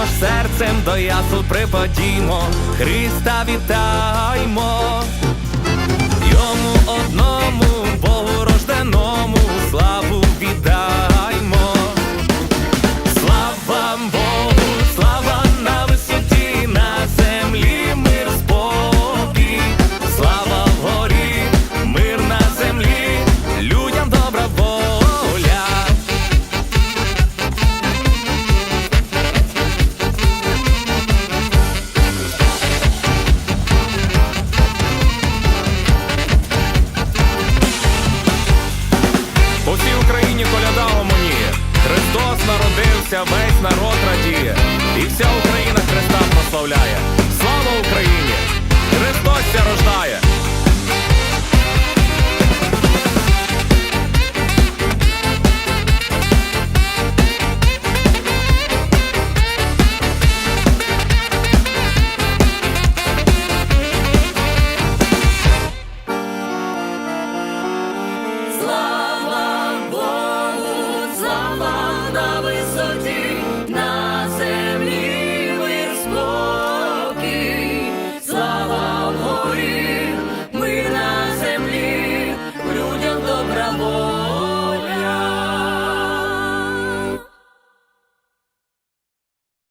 також серцем до ясу припадімо, Христа вітаймо. Україні коляда гомоніє. Христос народився, весь народ радіє,